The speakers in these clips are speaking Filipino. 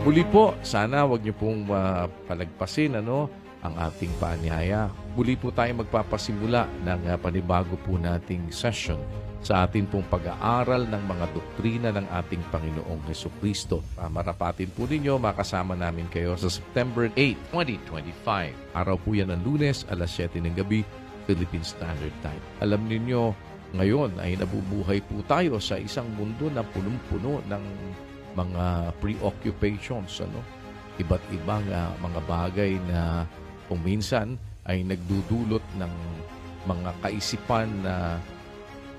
Muli po, sana wag niyo pong ah, palagpasin ano, ang ating paanyaya. Muli po tayo magpapasimula ng ah, panibago po nating session sa atin pong pag-aaral ng mga doktrina ng ating Panginoong Heso Kristo. Ah, marapatin po ninyo, makasama namin kayo sa September 8, 2025. Araw po yan ng lunes, alas 7 ng gabi, Philippine Standard Time. Alam ninyo, ngayon ay nabubuhay po tayo sa isang mundo na punong-puno ng mga preoccupations, ano? Iba't ibang ah, mga bagay na kung minsan ay nagdudulot ng mga kaisipan na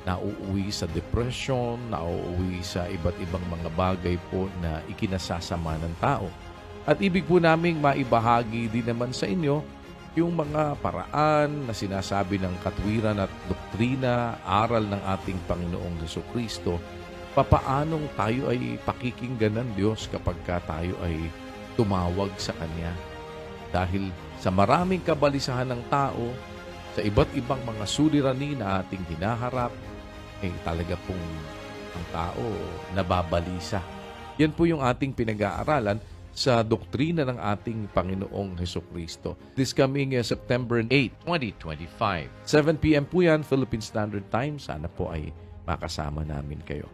nauuwi sa depression, nauuwi sa iba't ibang mga bagay po na ikinasasama ng tao. At ibig po naming maibahagi din naman sa inyo yung mga paraan na sinasabi ng katwiran at doktrina, aral ng ating Panginoong Heso Kristo, papaanong tayo ay pakikinggan ng Diyos kapag ka tayo ay tumawag sa Kanya. Dahil sa maraming kabalisahan ng tao, sa iba't ibang mga suliranin na ating hinaharap, eh talaga pong ang tao nababalisa. Yan po yung ating pinag-aaralan sa doktrina ng ating Panginoong Heso Kristo. This coming uh, September 8, 2025. 7 p.m. po yan, Philippine Standard Time. Sana po ay makasama namin kayo.